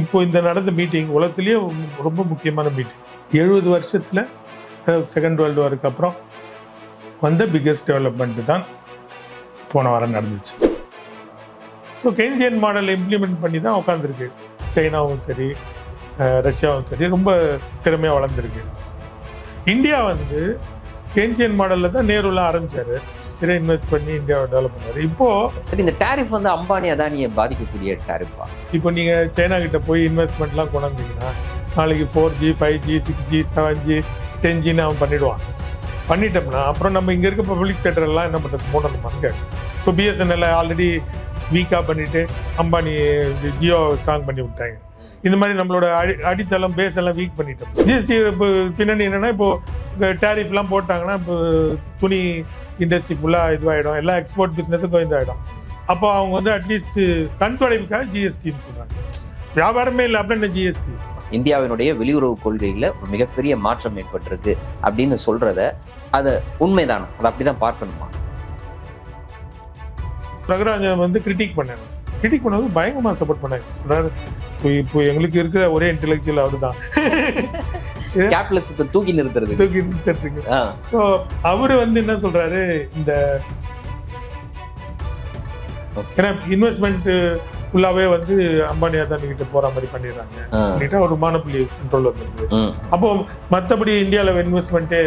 இப்போ இந்த நடந்த மீட்டிங் உலகத்திலேயே ரொம்ப முக்கியமான மீட்டிங் எழுபது வருஷத்தில் செகண்ட் வேர்ல்டு வாருக்கு அப்புறம் வந்த பிக்கஸ்ட் டெவலப்மெண்ட் தான் போன வாரம் நடந்துச்சு. ஸோ கென்சியன் மாடல் இம்ப்ளிமெண்ட் பண்ணி தான் உட்காந்துருக்கு சைனாவும் சரி ரஷ்யாவும் சரி ரொம்ப திறமையாக வளர்ந்துருக்கு. இந்தியா வந்து கென்சியன் மாடலில் தான் நேருலாம் ஆரம்பித்தார் சரி இன்வெஸ்ட் பண்ணி இந்தியாவை டெவலப் பண்ணாரு. இப்போ சரி இந்த டாரிஃப் வந்து அம்பானி அதானியை பாதிக்கக்கூடிய டாரிஃபா இப்போ நீங்கள் சைனா கிட்ட போய் இன்வெஸ்ட்மெண்ட்லாம் கொண்டாந்தீங்கன்னா நாளைக்கு four G five G six G seven G ten ஜின்னு அவன் பண்ணிடுவான் பண்ணிட்டோம்னா அப்புறம் நம்ம இங்கே இருக்க பப்ளிக் செக்டர் எல்லாம் என்ன பண்ணுறது மூடணுமாங்க இப்போ பிஎஸ்என்எல் ஆல்ரெடி வீக்காக பண்ணிட்டு அம்பானி ஜியோ ஸ்ட்ராங் பண்ணி விட்டாங்க. இந்த மாதிரி நம்மளோட அடி அடித்தளம் பேஸ் எல்லாம் வீக் பண்ணிட்டோம். ஜிஎஸ்டி இப்போ பின்னணி என்னன்னா இப்போ டேரிஃப்லாம் போட்டாங்கன்னா இப்போ துணி இண்டஸ்ட்ரி ஃபுல்லாக இதுவாகிடும் எல்லா எக்ஸ்போர்ட் பிஸ்னஸுக்கும் இதாகிடும் அப்போ அவங்க வந்து அட்லீஸ்ட் கண் தொலைவுக்காக ஜிஎஸ்டின்னு சொல்கிறாங்க வியாபாரமே இல்லை அப்படின்னு ஜிஎஸ்டி இந்தியாவினுடைய வெளியுறவு கொள்கையில ஒரு மிகப்பெரிய மாற்றம் ஏற்பட்டிருக்கு அப்படின்னு சொல்றத அது உண்மைதானா? அதை அப்படிதான் பார்க்கணுமா? ரகுராஜன் வந்து கிரிட்டிக் பண்ணாங்க கிரிட்டிக் பண்ணது பயங்கரமா சப்போர்ட் பண்ணாங்க சொல்றாரு இப்போ இப்போ எங்களுக்கு இருக்கிற ஒரே இன்டெலெக்சுவல் அவர் தான் கேபிட்டலிசத்தை தூக்கி நிறுத்துறது. தூக்கி ஸோ அவர் வந்து என்ன சொல்றாரு? இந்த. ஏன்னா இன்வெஸ்ட்மெண்ட் ஃபுல்லாவே வந்து அம்பானி அதானி கிட்ட போற மாதிரி பண்ணிடுறாங்க. பண்ணிட்டா ஒரு மானப்புலி கண்ட்ரோல் வந்துருது அப்போ மற்றபடி இந்தியாவில் இன்வெஸ்ட்மெண்ட்டே.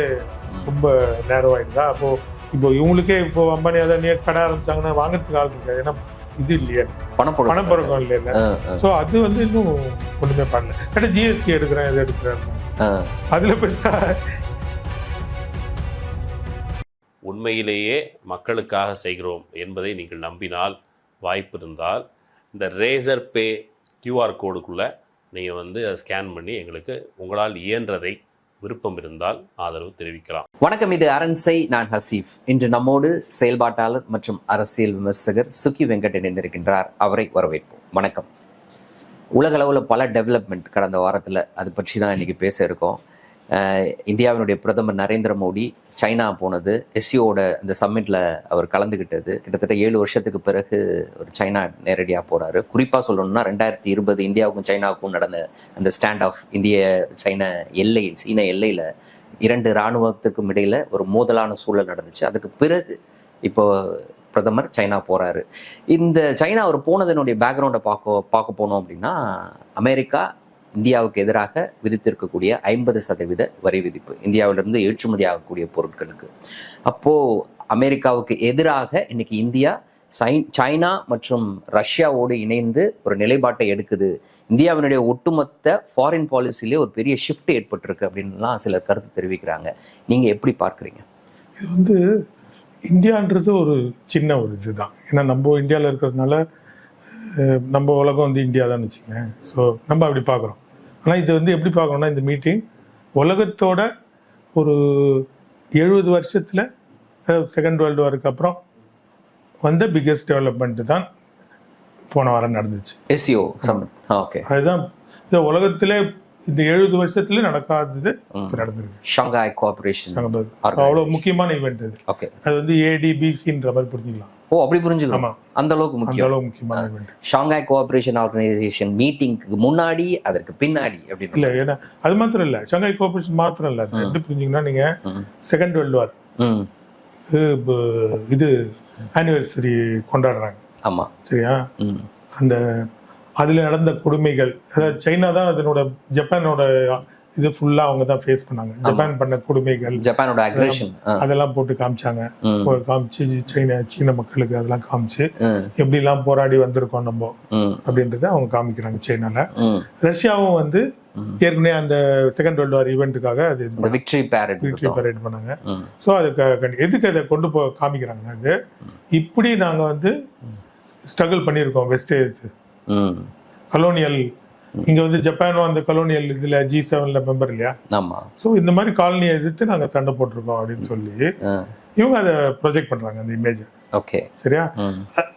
ரொம்ப நேரம் ஆயிடுதா? அப்போ இப்போ இவங்களுக்கே இப்போ அம்பானி அதானியே கடை ஆரம்பிச்சாங்கன்னா வாங்குறதுக்கு ஆள் இருக்காது. ஏன்னா இது இல்லையா. பணப்புழக்கம் இல்லையா ஸோ அது வந்து இன்னும் ஒண்ணுமே பண்ணல. கேட்டால் ஜிஎஸ்டி எடுக்கிறேன் இது எடுக்கிறேன். அதுல பெருசா உண்மையிலேயே மக்களுக்காக செய்கிறோம் என்பதை நீங்கள் நம்பினால் வாய்ப்பு இருந்தால் இந்த ரேசர் பே கியூஆர் கோடுக்குள்ளே நீங்கள் வந்து அதை ஸ்கேன் பண்ணி எங்களுக்கு உங்களால் இயன்றதை விருப்பம் இருந்தால் ஆதரவு தெரிவிக்கலாம். வணக்கம் இது அரண்சை நான் ஹசீஃப். இன்று நம்மோடு செயல்பாட்டாளர் மற்றும் அரசியல் விமர்சகர் சுக்கி வெங்கட் இணைந்திருக்கின்றார். அவரை வரவேற்போம். வணக்கம். உலகளவில் பல டெவலப்மெண்ட் கடந்த வாரத்தில் அது பற்றி தான் இன்னைக்கு பேச இருக்கோம். இந்தியாவினுடைய பிரதமர் நரேந்திர மோடி சைனா போனது. எஸ்சியோட அந்த சம்மிட்டில் அவர் கலந்துக்கிட்டது கிட்டத்தட்ட ஏழு வருஷத்துக்கு பிறகு ஒரு சைனா நேரடியாக போகிறாரு குறிப்பாக சொல்லணும்னா ரெண்டாயிரத்தி இருபது இந்தியாவுக்கும் சைனாவுக்கும் நடந்த அந்த ஸ்டாண்ட் ஆஃப் இந்திய சைனா எல்லை சீன எல்லையில் இரண்டு இராணுவத்துக்கும் இடையில் ஒரு மோதலான சூழல் நடந்துச்சு. அதுக்கு பிறகு இப்போ பிரதமர் சைனா போறாரு. இந்த சைனா அவர் போனதனுடைய பேக்ரவுண்டை பார்க்க பார்க்க போனோம் அப்படின்னா அமெரிக்கா இந்தியாவுக்கு எதிராக விதித்திருக்கக்கூடிய ஐம்பது சதவீத வரி விதிப்பு இந்தியாவிலிருந்து ஏற்றுமதி ஆகக்கூடிய பொருட்களுக்கு. அப்போ அமெரிக்காவுக்கு எதிராக இன்னைக்கு இந்தியா சைன் சைனா மற்றும் ரஷ்யாவோடு இணைந்து ஒரு நிலைப்பாட்டை எடுக்குது. இந்தியாவினுடைய ஒட்டுமொத்த ஃபாரின் பாலிசிலே ஒரு பெரிய ஷிஃப்ட் ஏற்பட்டிருக்கு அப்படின்லாம் சிலர் கருத்து தெரிவிக்கிறாங்க. நீங்க எப்படி பார்க்குறீங்க? இது வந்து இந்தியான்றது ஒரு சின்ன ஒரு இதுதான். ஏன்னா நம்ம இந்தியாவில் இருக்கிறதுனால நம்ம உலகம் வந்து இந்தியா தான் வச்சுக்கலேன் ஸோ நம்ம அப்படி பார்க்குறோம். ஆனால் இது வந்து எப்படி பார்க்கணும்னா இந்த மீட்டிங் உலகத்தோட ஒரு எழுபது வருஷத்தில் செகண்ட் வேர்ல்டு வாருக்கு அப்புறம் வந்த பிக்கஸ்ட் டெவலப்மெண்ட் தான் போன வாரம் நடந்துச்சு. எஸ்சிஓ ஓகே அதுதான் இந்த உலகத்திலே இந்த எழுபது வருஷத்துல நடக்காதது நடந்திருக்கு. ஷங்காய் கோஆபரேஷன் அவ்வளோ முக்கியமான ஈவெண்ட் இது ஓகே அது வந்து ஏடிபிசின்ற மாதிரி புரிஞ்சுக்கலாம். ஓ அப்படி புரிஞ்சுக்கணும் ஆமா. அந்த அளவுக்கு முக்கியம். அளவு முக்கியமான ஷாங்காய் கோஆபரேஷன் ஆர்கனைசேஷன் மீட்டிங்க்கு முன்னாடி அதற்கு பின்னாடி அப்படின்னு இல்ல ஏன்னா அது மாத்திரம் இல்ல. ஷங்காய் கோஆபரேஷன் மாத்திரம் இல்ல. அது எப்படி புரிஞ்சீங்கன்னா நீங்க. செகண்ட் வேர்ல்டு வார் இது ஆனிவர்சரி கொண்டாடுறாங்க. ஆமா. சரியா? அந்த அதுல நடந்த கொடுமைகள். அதாவது சைனா தான் அதனோட ஜப்பானோட இது ஃபுல்லா அவங்க தான் ஃபேஸ் பண்ணாங்க ஜப்பான் பண்ண கொடுமைகள். ஜப்பானோட அக்ரேஷன் அதெல்லாம் போட்டு காமிச்சாங்க. காமிச்சு சைனா சீன மக்களுக்கு அதெல்லாம் காமிச்சு ம் எப்படிலாம் போராடி வந்திருக்கோம் நம்ம? அப்படின்றத அவங்க காமிக்கிறாங்க சைனால. ரஷ்யாவும் வந்து. ஏற்கனவே அந்த செகண்ட் வேர்ல்டு வார் ஈவெண்ட்டுக்காக அது விக்டரி பேரட் விக்டரி பரேட் பண்ணாங்க. ஸோ அதுக்கு எதுக்கு அதை கொண்டு போ காமிக்கிறாங்கன்னா அது இப்படி நாங்க வந்து ஸ்ட்ரகிள் பண்ணியிருக்கோம் வெஸ்ட் எதிர்த்து. ம். கலோனியல் இங்க வந்து ஜப்பானும் அந்த கலோனியல் இதுல ஜி செவன்ல மெம்பர் இல்லையா? ஆமா. ஸோ இந்த மாதிரி காலனியை எதிர்த்து நாங்க சண்டை போட்டிருக்கோம் அப்படின்னு சொல்லி இவங்க அதை ப்ரொஜெக்ட் பண்றாங்க அந்த இமேஜ் ஓகே சரியா?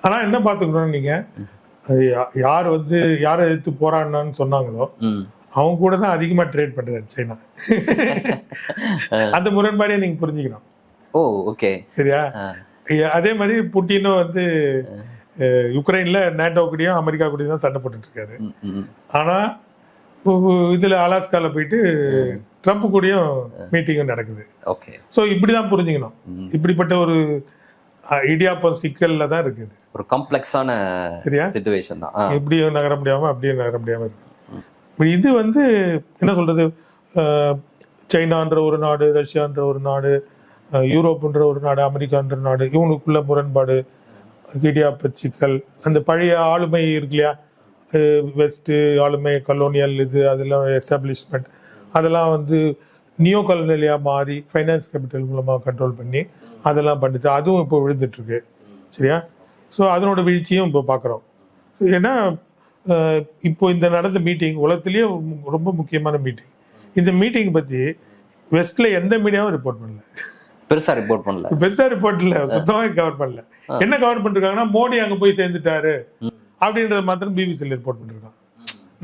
ஆனா என்ன பாத்துக்கணும் நீங்க? யார் வந்து யாரை எதிர்த்து போராடினான்னு சொன்னாங்களோ அவங்க கூட தான் அதிகமா ட்ரேட் பண்றாரு சைனா அந்த முரண்பாடியை நீங்க புரிஞ்சுக்கணும். ஓ ஓகே சரியா? அதே மாதிரி புட்டினும் வந்து யுக்ரைன்ல நேட்டோ கூடயும் அமெரிக்கா கூடயும் தான் சண்டை போட்டுட்டு இருக்காரு ம், ம். ஆனா உ- இதுல அலாஸ்கால போயிட்டு ட்ரம்ப் கூடயும் மீட்டிங்கும் நடக்குது. ஓகே. ஸோ இப்படிதான் புரிஞ்சுக்கணும். ம். இப்படிப்பட்ட ஒரு இடியாப்பம் சிக்கல்ல தான் இருக்குது. ஒரு காம்ப்ளெக்ஸான சரியா? சுச்சுவேஷன் தான். இப்படியும் நகர முடியாம அப்படியும் நகர முடியாம இருக்கு. இது வந்து என்ன சொல்றது சைனான்ற ஒரு நாடு ரஷ்யான்ற ஒரு நாடு யூரோப்புன்ற ஒரு நாடு அமெரிக்கான்ற நாடு இவங்களுக்குள்ள முரண்பாடு இடியாப்ப அந்த பழைய ஆளுமை இருக்கு இல்லையா? வெஸ்ட்டு ஆளுமை கலோனியல் இது அதெல்லாம் எஸ்டாப்ளிஷ்மெண்ட் அதெல்லாம் வந்து நியோ கலோனியலியாக மாறி ஃபைனான்ஸ் கேபிட்டல் மூலமாக கண்ட்ரோல் பண்ணி அதெல்லாம் பண்ணுது அதுவும் இப்போ விழுந்துட்டுருக்கு. சரியா? ஸோ அதனோட வீழ்ச்சியும் இப்போ பார்க்குறோம் ஏன்னா இப்போ இந்த நடந்த மீட்டிங் உலகத்துலேயே ரொம்ப முக்கியமான மீட்டிங் இந்த மீட்டிங் பற்றி வெஸ்ட்டில் எந்த மீடியாவும் ரிப்போர்ட் பண்ணல. பெருசா ரிப்போர்ட் பண்ணல. பெருசா ரிப்போர்ட் இல்ல சுத்தமாக கவர் பண்ணல. என்ன கவர் பண்ணிருக்காங்கன்னா மோடி அங்க போய் சேர்ந்துட்டாரு அப்படின்றத மாத்திரம் பிபிசியில் ரிப்போர்ட் பண்ணிருக்கான்.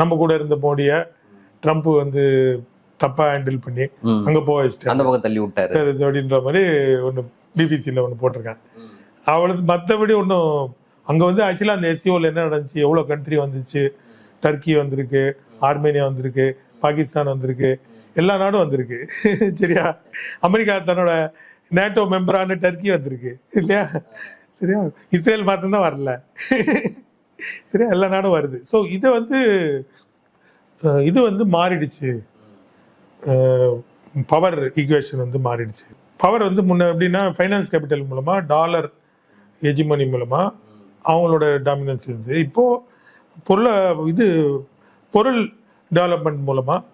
நம்ம கூட இருந்த மோடிய ட்ரம்ப் வந்து தப்பா ஹேண்டில் பண்ணி. அங்க போக வச்சுட்டாரு. அந்த பக்கம் தள்ளி விட்டாரு. சரி அப்படின்ற மாதிரி ஒன்று பிபிசியில் ஒன்று போட்டிருக்கேன். அவளுக்கு மற்றபடி ஒன்றும் அங்கே வந்து ஆக்சுவலாக அந்த எஸ்சிஓவில் என்ன நடந்துச்சு எவ்வளோ கண்ட்ரி வந்துச்சு டர்க்கி வந்திருக்கு ஆர்மேனியா வந்திருக்கு பாகிஸ்தான் வந்திருக்கு எல்லா நாடும் வந்திருக்கு. சரியா? அமெரிக்கா தன்னோட நேட்டோ மெம்பரான டர்க்கி வந்திருக்கு. இல்லையா? சரியா? இஸ்ரேல் மாத்திரம் தான் வரல. சரியா? எல்லா நாடும் வருது. ஸோ இதை வந்து இது வந்து மாறிடுச்சு. பவர் ஈக்குவேஷன் வந்து மாறிடுச்சு. பவர் வந்து முன்ன எப்படின்னா ஃபைனான்ஸ் கேபிட்டல் மூலமாக டாலர் எஜிமனி மூலமாக அவங்களோட டாமினன்ஸ் இருந்து. இப்போது பொருளை இது பொருள் டெவலப்மெண்ட் மூலமாக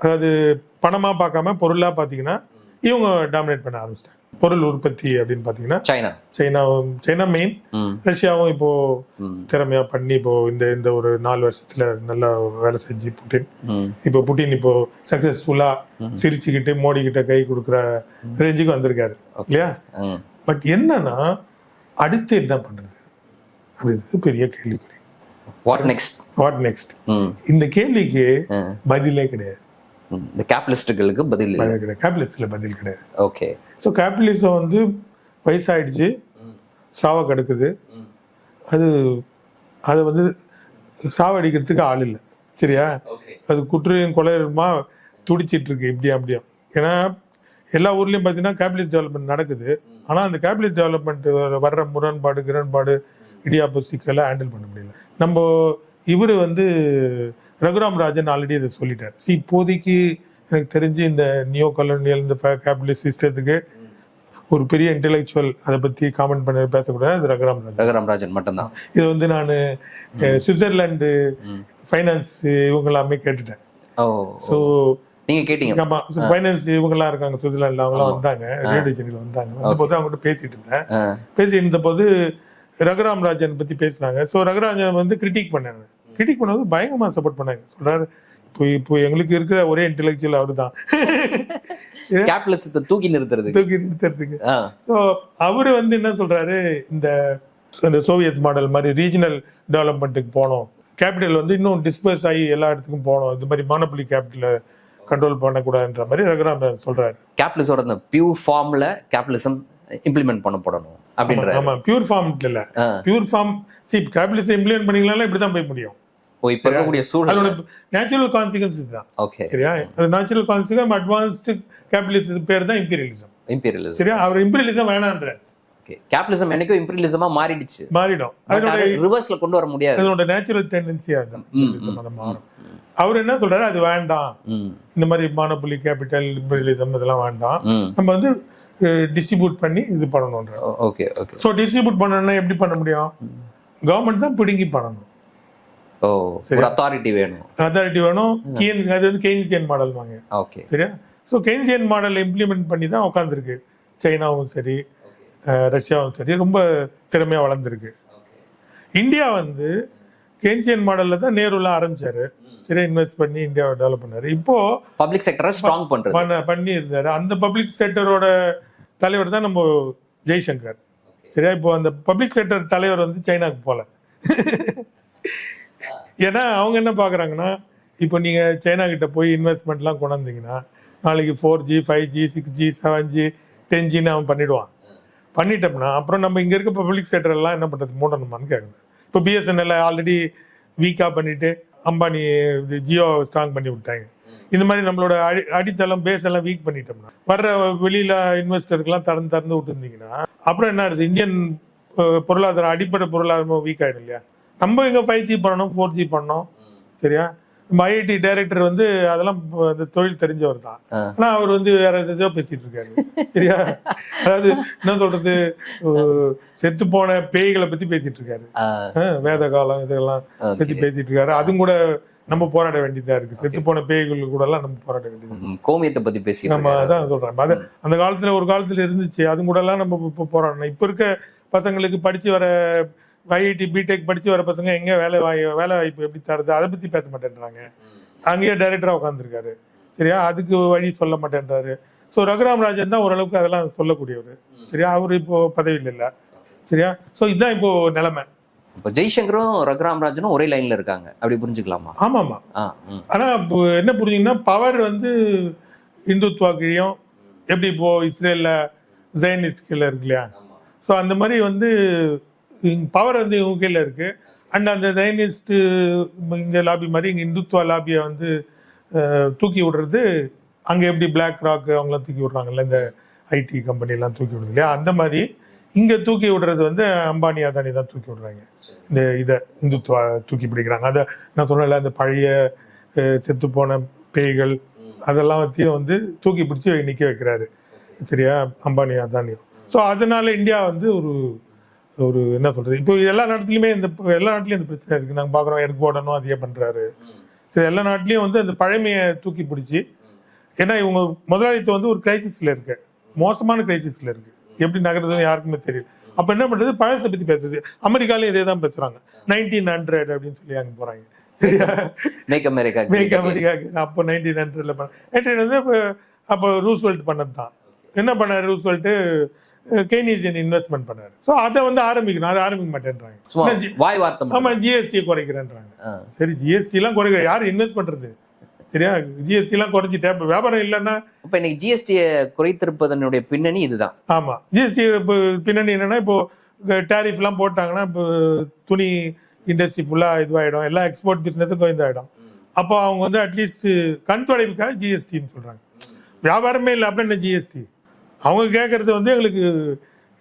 அதாவது பணமாக பார்க்காம பொருளாக பார்த்தீங்கன்னா இவங்க டாமினேட் பண்ண ஆரம்பிச்சிட்டாங்க. பொருள் உற்பத்தி அப்படின்னு பார்த்தீங்கன்னா சைனா. சைனாவும் சைனா மெயின் ரஷ்யாவும் இப்போ திறமையா பண்ணி இப்போ இந்த இந்த ஒரு நாலு வருஷத்துல நல்லா வேலை செஞ்சு புட்டின். இப்போ புட்டின் இப்போ சக்சஸ்ஃபுல்லா சிரிச்சுக்கிட்டு மோடி கிட்ட கை கொடுக்குற ரேஞ்சுக்கு வந்திருக்காரு. இல்லையா? பட் என்னன்னா அடுத்து என்ன பண்றது? அப்படின்றது பெரிய கேள்விக்குறி. வாட் நெக்ஸ்ட் வாட் நெக்ஸ்ட் இந்த கேள்விக்கு. பதிலே கிடையாது. இந்த கேபிட்டலிஸ்டுகளுக்கு பதில் இல்லை. கேபிட்டலிஸ்ட்ல பதில் கிடையாது. ஓகே. ஸோ கேபிட்டலிசம் வந்து வயசாயிடுச்சு. சாவ கெடுக்குது. அது அதை வந்து சாவடிக்கிறதுக்கு ஆள் இல்லை. சரியா? அது குற்றையும் கொலையுமா துடிச்சிட்டு இருக்கு இப்படியும் அப்படியும் ஏன்னா எல்லா ஊர்லயும் பார்த்தீங்கன்னா கேபிட்டலிஸ்ட் டெவலப்மெண்ட் நடக்குது. ஆனா அந்த கேபிட்டலிஸ்ட் டெவலப்மெண்ட் வர்ற முரண்பாடு கிரண்பாடு இடியாப்பு சிக்கலை ஹேண்டில் பண்ண முடியல. நம்ம இவரு வந்து ரகுராம் ராஜன் ஆல்ரெடி இதை சொல்லிட்டார். See, இப்போதைக்கு எனக்கு தெரிஞ்சு இந்த நியோ கலோனியல் இந்த கேபிட்டலிஸ்ட் சிஸ்டத்துக்கு ஒரு பெரிய இன்டெலெக்சுவல் அதை பத்தி காமெண்ட் பண்ண பேசக்கூடாது. அது ரகுராம் ராஜன். ரகுராம் ராஜன் மட்டும்தான். இது வந்து நான் சுவிட்சர்லாந்து ஃபைனான்ஸ் இவங்க எல்லாமே கேட்டுட்டேன். ஸோ நீங்க கேட்டீங்க. ஆமா ஃபைனான்ஸ் இவங்கெல்லாம் இருக்காங்க சுவிட்சர்லாந்துல அவங்களாம் வந்தாங்க. ரேடியோ சேனல் வந்தாங்க. வந்தபோது அவங்ககிட்ட பேசிட்டு இருந்தேன். பேசிட்டு இருந்த போது ரகுராம் ராஜன் பத்தி பேசினாங்க. ஸோ ரகுராஜன் வந்து கிரிட்டிக் பண்ணாங்க கிரிட்டிக் பண்ணது பயங்கரமா சப்போர்ட் பண்ணாங்க. சொல்றாரு இப்போ இப்போ எங்களுக்கு இருக்கிற ஒரே இன்டெலெக்சுவல் அவரு தான் கேபிட்டலிசத்தை தூக்கி நிறுத்துறதுக்கு. தூக்கி நிறுத்துறதுக்கு. ஸோ அவரு வந்து என்ன சொல்றாரு இந்த இந்த சோவியத் மாடல் மாதிரி ரீஜனல் டெவலப்மெண்ட்டுக்கு போனோம். கேபிட்டல் வந்து இன்னும் டிஸ்பர்ஸ் ஆகி எல்லா இடத்துக்கும் போகணும் இந்த மாதிரி மானபலி கேபிட்டலை கண்ட்ரோல் பண்ணக்கூடாதுன்ற மாதிரி ரகுராம் சொல்றாரு. கேபிட்டலிசோட அந்த பியூர் ஃபார்ம்ல கேபிட்டலிசம் இம்ப்ளிமெண்ட் பண்ணப்படணும் அப்படின்ற ஆமா பியூர் ஃபார்ம் இல்ல. பியூர் ஃபார்ம் சி கேபிட்டலிசம் இம்ப்ளிமெண்ட் பண்ணிக்கலாம் இப்படிதான் போய் முடியும். இப்ப இருக்கக்கூடிய சூழல். அதோட நேச்சுரல் கான்சிகன்ஸ் இதுதான். ஓகே சரியா? அது நேச்சுரல் கான்சிகம் அட்வான்ஸ்டு கேபிட்டலிசம் பேர் தான் இம்பீரியலிசம் இம்பீரியலிசம் சரியா? அவர் இம்பீரியலிசம் வேணான்ற கேபிட்டலிசம் என்னைக்கும் இம்பீரியலிசமா மாறிடுச்சு. மாறிடும். But அதனோட அதை ரிவர்ஸ்ல கொண்டு வர முடியாது. அதனோட நேச்சுரல் டெண்டன்சி அதுதான். imperialism அது மாறும். அவர் என்ன சொல்றாரு? அது வேண்டாம். இந்த மாதிரி மானபுலி கேபிட்டல் லிபரலிசம் இதெல்லாம் வேண்டாம். நம்ம வந்து டிஸ்ட்ரிபியூட் பண்ணி இது பண்ணணுன்ற ஓகே ஓகே ஸோ டிஸ்ட்ரிபியூட் பண்ணணும்னா எப்படி பண்ண முடியும்? கவர்மெண்ட் தான் பிடுங்கி பண்ணணும். ஓ அத்தாரிட்டி வேணும். அத்தாரிட்டி வேணும். கீன் அது வந்து கெய்ன்சியன் மாடல் வாங்க. ஓகே சரியா? ஸோ கெய்ன்சியன் மாடல் இம்ப்ளிமெண்ட் பண்ணி தான் உட்காந்துருக்கு சைனாவும் சரி ரஷ்யாவும் சரி ரொம்ப திறமையா வளர்ந்துருக்கு. இந்தியா வந்து கெய்ன்சியன் மாடல்ல தான் நேருலாம் ஆரம்பிச்சாரு. சரி இன்வெஸ்ட் பண்ணி இந்தியாவை டெவலப் பண்ணாரு. இப்போ பப்ளிக் செக்டரை ஸ்ட்ராங் பண்றது. பண்ண பண்ணி இருந்தாரு அந்த பப்ளிக் செக்டரோட தலைவர் தான் நம்ம ஜெய்சங்கர். சரியா? இப்போ அந்த பப்ளிக் செக்டர் தலைவர் வந்து சைனாக்கு போல. ஏன்னா அவங்க என்ன பார்க்குறாங்கன்னா இப்போ நீங்கள் சைனா கிட்ட போய் இன்வெஸ்ட்மெண்ட்லாம் கொண்டாந்தீங்கன்னா நாளைக்கு four G five G six G seven G ten ஜின்னு அவன் பண்ணிவிடுவான் பண்ணிட்டோம்னா அப்புறம் நம்ம இங்கே இருக்க பப்ளிக் செக்டர்லாம் என்ன பண்ணுறது மூடணுமான்னு கேட்குறேன் இப்போ பிஎஸ்என்எல் ஆல்ரெடி வீக்காக பண்ணிவிட்டு அம்பானி இது ஜியோ ஸ்ட்ராங் பண்ணி விட்டாங்க. இந்த மாதிரி நம்மளோட அடி அடித்தளம் பேஸ் எல்லாம் வீக் பண்ணிட்டோம்னா வர்ற வெளியில இன்வெஸ்டருக்கெல்லாம் திறந்து திறந்து விட்டுருந்தீங்கன்னா அப்புறம் என்ன ஆகுது இந்தியன் பொருளாதாரம் அடிப்படை பொருளாதாரமும் வீக் ஆயிடும் இல்லையா? நம்ம இங்க ஃபைவ் ஜி பண்ணணும் ஃபோர் ஜி பண்ணோம் சரியா? நம்ம ஐஐடி டைரக்டர் வந்து அதெல்லாம் அந்த தொழில் தெரிஞ்சவர் தான். ஆ. ஆனா அவர் வந்து வேற ஏதோ பேசிட்டு இருக்காரு சரியா? அதாவது என்ன சொல்றது செத்து போன பேய்களை பத்தி பேசிட்டு இருக்காரு. வேத காலம் இதெல்லாம் பத்தி பேசிட்டு இருக்காரு. அதுவும் கூட நம்ம போராட வேண்டியதா இருக்கு. செத்து போன பேய்கள் கூட எல்லாம் நம்ம போராட வேண்டியது கோமியத்தை பத்தி பேசிட்டு நம்ம. அதான் சொல்றேன். அது அந்த காலத்துல ஒரு காலத்துல இருந்துச்சு. அது கூட எல்லாம் நம்ம இப்போ போராடணும். இப்ப இருக்க பசங்களுக்கு படிச்சு வர ஐஐடி பிடெக் படிச்சு வர பசங்க எங்க வேலை வாய் வேலை வாய்ப்பு எப்படி தருது? அதை பத்தி பேச மாட்டேன்றாங்க. அங்கேயே டைரக்டரா உட்காந்துருக்காரு சரியா? அதுக்கு வழி சொல்ல மாட்டேன்றாரு. ஸோ ரகுராம் ராஜன் தான் ஓரளவுக்கு அதெல்லாம் சொல்லக்கூடியவர். சரியா? அவர் இப்போ பதவியில் இல்லை. சரியா? ஸோ இதுதான் இப்போ நிலைமை. இப்போ ஜெய்சங்கரும் ரகுராம் ராஜனும் ஒரே லைன்ல இருக்காங்க. அப்படி புரிஞ்சுக்கலாமா? ஆமாமா. ஆ ம். ஆனா இப்போ என்ன புரிஞ்சுங்கன்னா பவர் வந்து இந்துத்துவா கீழியும் எப்படி இப்போ இஸ்ரேல்ல ஜெயனிஸ்ட் கீழே இருக்கு இல்லையா? ஸோ அந்த மாதிரி வந்து பவர் வந்து இவங்க கீழே இருக்கு. அண்ட் அந்த ஜெயனிஸ்ட் இங்க லாபி மாதிரி இங்க இந்துத்துவா லாபியை வந்து தூக்கி விடுறது அங்க எப்படி பிளாக் ராக் அவங்களாம் தூக்கி விடுறாங்கல்ல இந்த ஐடி கம்பெனி எல்லாம் தூக்கி விடுது இல்லையா? அந்த மாதிரி இங்க தூக்கி விடுறது வந்து அம்பானி அதானி தான் தூக்கி விடுறாங்க. இந்த இதை இந்துத்துவா தூக்கி பிடிக்கிறாங்க. அதை நான் சொன்னல அந்த பழைய செத்து போன பேய்கள் அதெல்லாம் வத்தியும் வந்து தூக்கி பிடிச்சி நிக்க வைக்கிறாரு. சரியா? அம்பானி அதானியும். ஸோ அதனால இந்தியா வந்து ஒரு ஒரு என்ன சொல்றது? இப்போ எல்லா நாட்டிலுமே இந்த எல்லா நாட்டிலயும் இந்த பிரச்சனை இருக்கு. நாங்க பாக்குறோம் எர்க் போடணும் அதையே பண்றாரு? சரி எல்லா நாட்டிலயும் வந்து அந்த பழமையை தூக்கி பிடிச்சி ஏன்னா இவங்க முதலாளித்துவம் வந்து ஒரு கிரைசிஸ்ல இருக்கு. மோசமான கிரைசிஸ்ல இருக்கு. எப்படி நகருதுன்னு யாருக்குமே தெரியல. அப்ப என்ன பண்றது? பழசை பத்தி பேசுறது அமெரிக்காலயும் இதே தான் பேசுறாங்க. நைன்டீன் ஹண்ட்ரட் அப்படின்னு சொல்லி அங்க போறாங்க. சரியா? மேக் அமெரிக்கா மேக் அமெரிக்கா அப்போ நைன்டீன் ஹண்ட்ரட்ல பண்ண நைன்டீன் வந்து அப்போ ரூஸ்வெல்ட் பண்ணது தான் என்ன பண்ணாரு ரூஸ்வெல்ட் கெய்னீசியன் இன்வெஸ்ட்மெண்ட் பண்ணாரு. ஸோ அதை வந்து ஆரம்பிக்கணும். அதை ஆரம்பிக்க மாட்டேன்றாங்க. சும்மா என்ன ஜி- வாய் வார்த்தை மட்டும். ஆமா ஜிஎஸ்டி குறைக்கிறேன்றாங்க. சரி ஜிஎஸ்டி எல்லாம் குறைக்கிற யார் இன்வெஸ்ட் பண்றது? சரியா? ஜிஎஸ்டி எல்லாம் குறைச்சிட்டே இப்ப வியாபாரம் இல்லைன்னா இப்ப இன்னைக்கு ஜிஎஸ்டியை குறைத்திருப்பதனுடைய பின்னணி இதுதான். ஆமா. ஜிஎஸ்டி இப்போ பின்னணி என்னன்னா இப்போ டேரிஃப் எல்லாம் போட்டாங்கன்னா இப்போ துணி இண்டஸ்ட்ரி ஃபுல்லா இதுவாயிடும். எல்லா எக்ஸ்போர்ட் பிசினஸும் இதாயிடும் அப்போ அவங்க வந்து அட்லீஸ்ட் கண் தொடைப்புக்காக ஜிஎஸ்டின்னு சொல்றாங்க. வியாபாரமே இல்லை அப்படின்னு ஜிஎஸ்டி அவங்க கேட்கறது வந்து எங்களுக்கு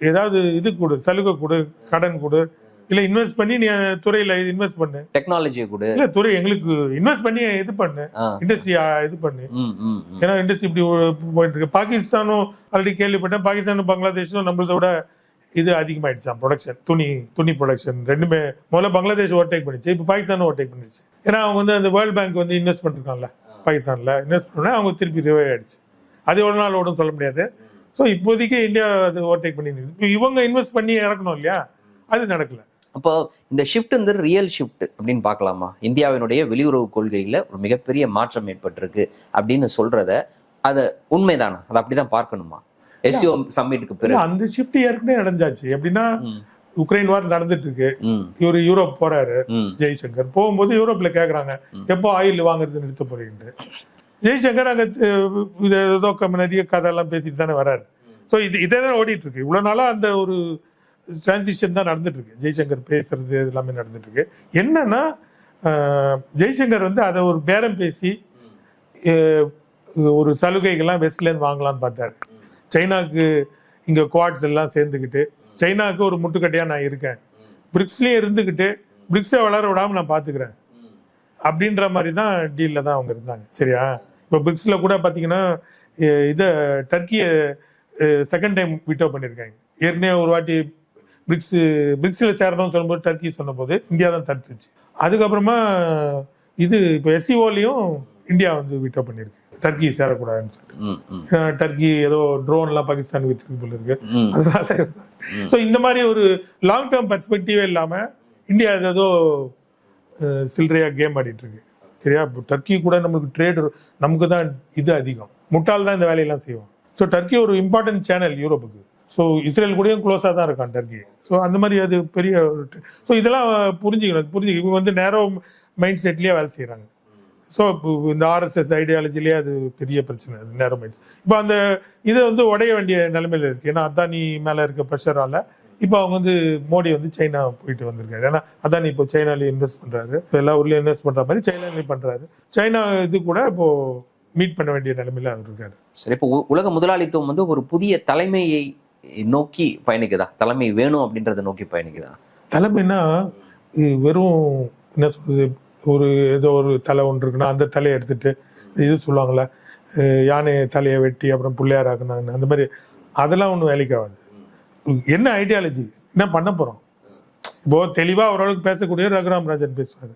ஏதாவது இது கொடு சலுகை கொடு கடன் கொடு. இல்ல இன்வெஸ்ட் பண்ணி நீ துறையில இன்வெஸ்ட் பண்ணு. டெக்னாலஜியை கூட. இல்ல துறை எங்களுக்கு இன்வெஸ்ட் பண்ணி இது பண்ணு. இண்டஸ்ட்ரி இது பண்ணு. ஏன்னா இண்டஸ்ட்ரி இப்படி போயிட்டு இருக்கு. பாகிஸ்தானும் ஆல்ரெடி கேள்விப்பட்டேன். பாகிஸ்தானும் பங்களாதேஷும் நம்மளத விட இது அதிகமாயிடுச்சாம் ப்ரொடக்ஷன் துணி துணி ப்ரொடக்ஷன் ரெண்டுமே முதல்ல பங்களாதேஷ் ஓவர்டேக் பண்ணிச்சு. இப்போ பாகிஸ்தானும் ஓவர்டேக் பண்ணிச்சு ஏன்னா அவங்க வந்து அந்த வேர்ல்ட் பேங்க் வந்து இன்வெஸ்ட் பண்ணிருக்காங்கல்ல பாகிஸ்தான்ல. இன்வெஸ்ட் பண்ணா அவங்க திருப்பி ரிவை ஆயிடுச்சு. அது ஒரு நாள் ஓடும் சொல்ல முடியாது. ஸோ இப்போதைக்கு இந்தியா அது ஓவர்டேக் பண்ணி இப்போ இவங்க இன்வெஸ்ட் பண்ணி இறக்கணும் இல்லையா? அது நடக்கல. அப்போ இந்த ஷிஃப்ட் வந்து ரியல் ஷிஃப்ட் அப்படின்னு பார்க்கலாமா? இந்தியாவினுடைய வெளியுறவு கொள்கையில ஒரு மிகப்பெரிய மாற்றம் ஏற்பட்டிருக்கு அப்படின்னு சொல்றத அது உண்மைதானா? அதை அப்படிதான் பார்க்கணுமா? எஸ்யூ சம்மிட்டுக்கு பிறகு. அந்த ஷிஃப்ட் ஏற்கனவே நடந்தாச்சு. எப்படின்னா உக்ரைன் வார் நடந்துட்டு இருக்கு இவர் யூரோப் போறாரு ஜெய்சங்கர். போகும்போது யூரோப்ல கேக்குறாங்க எப்போ ஆயில் வாங்குறது நிறுத்த போறீங்கன்னு ஜெய்சங்கர் அங்கே இது ஏதோ நிறைய கதையெல்லாம் பேசிட்டு தானே வராரு. ஸோ இது இதே தான் ஓடிட்டு இருக்கு இவ்வளோ நாளாக அந்த ஒரு டிரான்சிஷன் தான் நடந்துட்டு இருக்கு ஜெய்சங்கர் பேசுறது இது எல்லாமே நடந்துட்டு இருக்கு என்னன்னா ஜெய்சங்கர் வந்து அதை ஒரு பேரம் பேசி ஒரு சலுகைகள்லாம் வெஸ்ட்லேருந்து வாங்கலாம்னு பார்த்தாரு. சைனாவுக்கு இங்கே குவாட்ஸ் எல்லாம் சேர்ந்துக்கிட்டு சைனாவுக்கு ஒரு முட்டுக்கட்டையாக நான் இருக்கேன். பிரிக்ஸ்லயே இருந்துக்கிட்டு பிரிக்ஸை வளர விடாமல் நான் பார்த்துக்கிறேன். அப்படின்ற மாதிரி தான் டீலில் தான் அவங்க இருந்தாங்க. சரியா? இப்போ பிரிக்ஸ்ல கூட பாத்தீங்கன்னா அஹ் இத டர்க்கிய செகண்ட் டைம் விட்டோ பண்ணிருக்காங்க ஏற்கனவே ஒரு வாட்டி பிரிக்ஸ் பிரிக்ஸ்ல சேரணும்னு சொல்லும்போது டர்க்கி சொன்னபோது இந்தியா தான் தடுத்துச்சு. அதுக்கப்புறமா இது இப்போ எஸ்சிஓலையும் இந்தியா வந்து விட்டோ பண்ணிருக்கு டர்க்கி சேரக்கூடாதுன்னு சொல்லி ம், ம், அஹ் டர்க்கி ஏதோ ட்ரோன்லாம் பாகிஸ்தான் வித்துருக்கு போல இருக்கு. அதனால ஸோ இந்த மாதிரி ஒரு லாங் டேர்ம் பெர்ஸ்பெக்டிவே இல்லாம இந்தியா ஏதோ அஹ், சில்லறையா கேம் ஆடிட்டு இருக்கு. சரியா இப்போ டர்க்கி கூட நம்மளுக்கு ட்ரேட் நமக்கு தான் இது அதிகம். முட்டால் தான் இந்த வேலையெல்லாம் செய்வோம் ஸோ டர்க்கி ஒரு இம்பார்ட்டன்ட் சேனல் யூரோப்புக்கு. ஸோ இஸ்ரேல் கூடயும் க்ளோஸாக தான் இருக்கான் டர்க்கி ஸோ அந்த மாதிரி அது பெரிய ஸோ இதெல்லாம் புரிஞ்சுக்கணும் புரிஞ்சுக்க இவங்க வந்து நேரோ மைண்ட் செட்லேயே வேலை செய்கிறாங்க ஸோ இந்த ஆர்எஸ்எஸ் ஐடியாலஜிலேயே அது பெரிய பிரச்சனை அது நேரம் மைண்ட்ஸ் இப்போ அந்த இது வந்து உடைய வேண்டிய நிலைமையில் இருக்குது ஏன்னா அதானி மேலே இருக்க ப்ரெஷரால் இப்போ அவங்க வந்து மோடி வந்து சைனா போயிட்டு வந்திருக்காரு. ஏன்னா அதானி இப்போ சைனாலேயும் இன்வெஸ்ட் பண்றாரு. இப்போ எல்லா ஊர்லயும் இன்வெஸ்ட் பண்ற மாதிரி சைனாலையும் பண்றாரு. சைனா இது கூட இப்போ மீட் பண்ண வேண்டிய நிலைமையில அவர் இருக்காரு. சரி இப்போ உலக முதலாளித்துவம் வந்து ஒரு புதிய தலைமையை நோக்கி பயணிக்குதா? தலைமை வேணும் அப்படின்றத நோக்கி பயணிக்குதா? தலைமைன்னா வெறும் என்ன சொல்றது ஒரு ஏதோ ஒரு தலை ஒன்று இருக்குன்னா அந்த தலையை எடுத்துட்டு இது சொல்லுவாங்கல்ல அஹ் யானை தலையை வெட்டி அப்புறம் பிள்ளையார் ஆக்குனாங்க அந்த மாதிரி. அதெல்லாம் ஒன்றும் வேலைக்கு ஆகாது. என்ன ஐடியாலஜி என்ன பண்ண போகிறோம் இப்போ தெளிவாக ஓரளவுக்கு பேசக்கூடிய ரகுராம் ராஜன் பேசுவார்.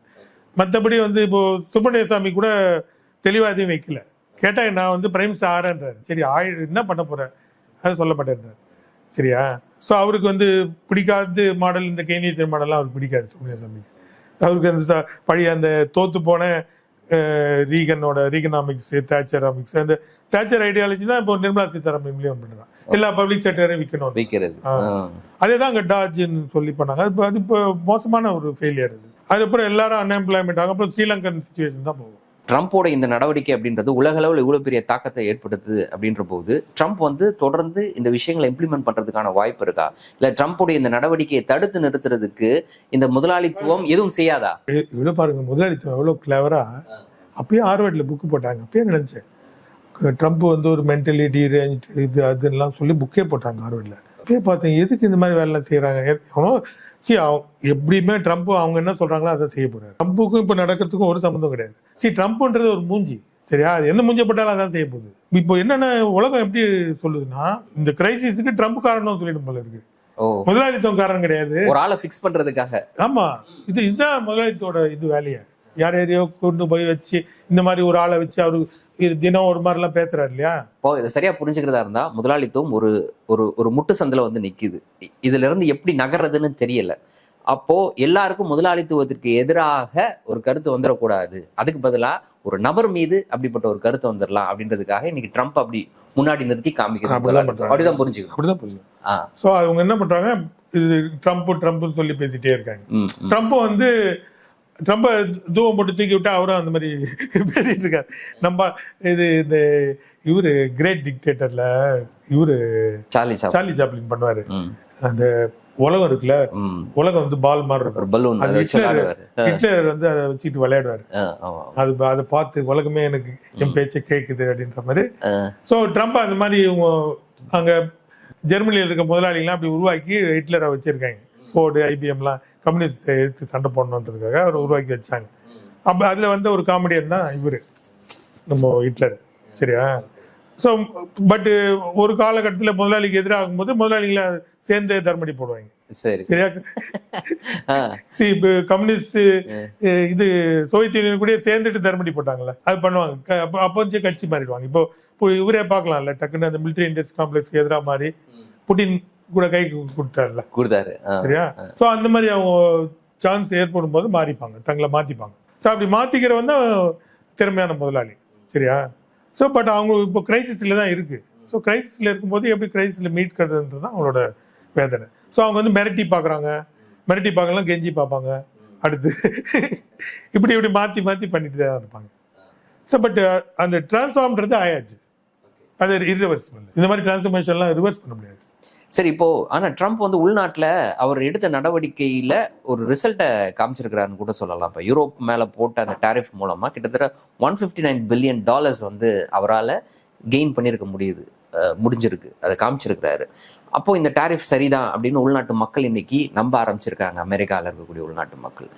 மற்றபடி வந்து இப்போது சுப்பிரமணியசாமி கூட தெளிவாக எதையும் வைக்கல. கேட்டால் நான் வந்து பிரைம் மினிஸ்டர் ஆறேன்றார் சரி ஆய் என்ன பண்ண போகிறேன் அது சொல்ல சரியா? ஸோ அவருக்கு வந்து பிடிக்காத மாடல் இந்த கேனியத்தின் மாடல்லாம் அவருக்கு பிடிக்காது சுப்பிரமணிய அவருக்கு அந்த பழைய அந்த தோத்து போன ரீகனோட ரீகனாமிக்ஸ் தேச்சராமிக்ஸ் அந்த தேச்சர் ஐடியாலஜி தான் இப்போ நிர்மலா சீதாராமன் இம்ப்ளிமெண்ட் பண்ணுதான் எல்லா பப்ளிக் செக்டரையும் விற்கணும் வைக்கிறது. ஆ. அதே தான் அங்கே டாஜ்னு சொல்லி பண்ணாங்க. இப்போ அது இப்போ மோசமான ஒரு ஃபெயிலியர் அது. அதுக்கப்புறம் எல்லாரும் அன்எம்ப்ளாய்மெண்ட் ஆகும். அப்புறம் ஸ்ரீலங்கன் சுச்சுவேஷன் தான் போகும். ட்ரம்ப்போட இந்த நடவடிக்கை அப்படின்றது உலக அளவில் இவ்வளவு பெரிய தாக்கத்தை ஏற்படுத்துது அப்படின்ற போது ட்ரம்ப் வந்து தொடர்ந்து இந்த விஷயங்களை இம்ப்ளிமெண்ட் பண்றதுக்கான வாய்ப்பு இருக்கா? இல்ல ட்ரம்ப்போட இந்த நடவடிக்கையை தடுத்து நிறுத்துறதுக்கு இந்த முதலாளித்துவம் எதுவும் செய்யாதா? எவ்வளோ பாருங்க முதலாளித்துவம் எவ்வளோ கிளவரா அப்பயே ஹார்வர்டில் புக்கு போட்டாங்க. அப்பயே நினைச்சேன் ட்ரம்ப் வந்து ஒரு மென்டலி டீரேஞ்ச் இது அதுன்னெலாம் சொல்லி புக்கே போட்டாங்க ஹார்வர்டில் அப்பயே பார்த்தேன் எதுக்கு இந்த மாதிரி வேலைலாம் செய்கிறாங்க எவனோ சி எப்படியுமே ட்ரம்ப் அவங்க என்ன சொல்றாங்களோ அதை செய்ய போறாரு. ட்ரம்ப்புக்கும் இப்போ நடக்கிறதுக்கும் ஒரு சம்மந்தம் கிடையாது. சி ட்ரம்ப்ன்றது ஒரு மூஞ்சி. சரியா? அது எந்த மூஞ்ச போட்டாலும் அதான் செய்ய போகுது. இப்போ என்னென்ன உலகம் எப்படி சொல்லுதுன்னா இந்த கிரைசிஸுக்கு ட்ரம்ப் காரணம் சொல்லிடும் போல இருக்கு. முதலாளித்துவம் காரணம் கிடையாது. ஒரு ஆளை ஃபிக்ஸ் பண்றதுக்காக. ஆமா. இது இதுதான் முதலாளித்தோட இது வேலையை. யார் யாரையோ கொண்டு போய் வச்சு இந்த மாதிரி ஒரு ஆளை வச்சு அவரு தினம் ஒரு மாதிரிலாம் பேசுறாரு இல்லையா? இப்போ இதை சரியா புரிஞ்சுக்கிறதா இருந்தா முதலாளித்துவம் ஒரு ஒரு ஒரு முட்டு சந்தில வந்து நிக்குது. இதுல இருந்து எப்படி நகர்றதுன்னு தெரியல. அப்போ எல்லாருக்கும் முதலாளித்துவத்திற்கு எதிராக ஒரு கருத்து வந்துடக்கூடாது. அதுக்கு பதிலா ஒரு நபர் மீது அப்படிப்பட்ட ஒரு கருத்து வந்துடலாம் அப்படின்றதுக்காக இன்னைக்கு ட்ரம்ப் அப்படி முன்னாடி நிறுத்தி காமிக்கிறது அப்படிதான் புரிஞ்சுக்கணும் அப்படிதான் புரியும் ஸோ அவங்க என்ன பண்றாங்க? இது ட்ரம்ப் ட்ரம்ப்னு சொல்லி பேசிட்டே இருக்காங்க. ட்ரம்ப் வந்து ட்ரம்ப்பை தூவம் போட்டு தூக்கி விட்டா அவரும் அந்த மாதிரி பேசிட்டு இருக்காரு. நம்ம இது இந்த இவரு கிரேட் டிக்டேட்டர்ல இவரு சார்லி சார்லி சாப்ளின் பண்ணுவாரு. அந்த உலகம் இருக்குல்ல உலகம் வந்து பால் மாதிரி இருக்கும். ஹிட்லர் ஹிட்லர் வந்து அதை வச்சுட்டு விளையாடுவாரு. அது அதை பார்த்து உலகமே எனக்கு என் பேச்சை கேட்குது அப்படின்ற மாதிரி. ஸோ ட்ரம்ப் அந்த மாதிரி இவங்க அங்க ஜெர்மனியில் இருக்க முதலாளிகள்லாம் அப்படி உருவாக்கி ஹிட்லரை வச்சிருக்காங்க. ஃபோர்டு ஐபிஎம்லாம் கம்யூனிஸ்ட் எதிர்த்து சண்டை போடணுன்றதுக்காக அவர் உருவாக்கி வச்சாங்க. அப்போ அதுல வந்து ஒரு காமெடியன் தான் இவரு நம்ம ஹிட்லர். சரியா? ஸோ பட் ஒரு காலகட்டத்தில் முதலாளிக்கு எதிராகும் போது முதலாளிகளை சேர்ந்து தர்மடி போடுவாங்க. சரி. சரியா? சி இப்போ கம்யூனிஸ்ட் இது சோவியத் யூனியன் கூட சேர்ந்துட்டு தர்மடி போட்டாங்கல்ல அது பண்ணுவாங்க. அப்போ கட்சி மாறிடுவாங்க. இப்போ இப்போ இவரே பார்க்கலாம்ல டக்குன்னு அந்த மிலிட்டரி இண்டஸ்ட் காம்ப்ளெக்ஸ்க்கு எதிராக மாறி புட்டின் கூட கை கொடுத்தாருல. கொடுத்தாரு. சரியா? ஸோ அந்த மாதிரி அவங்க சான்ஸ் ஏற்படும் போது மாறிப்பாங்க தங்களை மாத்திப்பாங்க. ஸோ அப்படி மாத்திக்கிறவன் தான் திறமையான முதலாளி. சரியா? ஸோ பட் அவங்க இப்போ கிரைசிஸ்ல தான் இருக்கு. ஸோ கிரைசிஸ்ல இருக்கும்போது எப்படி கிரைசிஸ்ல மீட்கிறதுன்றது தான் அவங்களோட வேதனை. ஸோ அவங்க வந்து மிரட்டி பார்க்குறாங்க. மிரட்டி பார்க்கலாம் கெஞ்சி பார்ப்பாங்க. அடுத்து இப்படி இப்படி மாற்றி மாற்றி பண்ணிட்டு தான் இருப்பாங்க. ஸோ பட் அந்த டிரான்ஸ்ஃபார்ம்ன்றது ஆயாச்சு. அது irreversible. இந்த மாதிரி டிரான்ஸ்ஃபர்மேஷன்லாம் ரிவர்ஸ் பண்ண முடியாது. சரி இப்போ ஆனா ட்ரம்ப் வந்து உள்நாட்டுல அவர் எடுத்த நடவடிக்கையில ஒரு ரிசல்ட்டை காமிச்சிருக்கிறாருன்னு கூட சொல்லலாம். இப்போ யூரோப் மேல போட்ட அந்த டாரிஃப் மூலமா கிட்டத்தட்ட one fifty nine billion dollars வந்து அவரால் கெயின் பண்ணியிருக்க முடியுது முடிஞ்சிருக்கு. அதை காமிச்சிருக்கிறாரு. அப்போ இந்த டாரிஃப் சரிதான் அப்படின்னு உள்நாட்டு மக்கள் இன்னைக்கு நம்ப ஆரம்பிச்சிருக்காங்க. அமெரிக்காவில் இருக்கக்கூடிய உள்நாட்டு மக்கள்.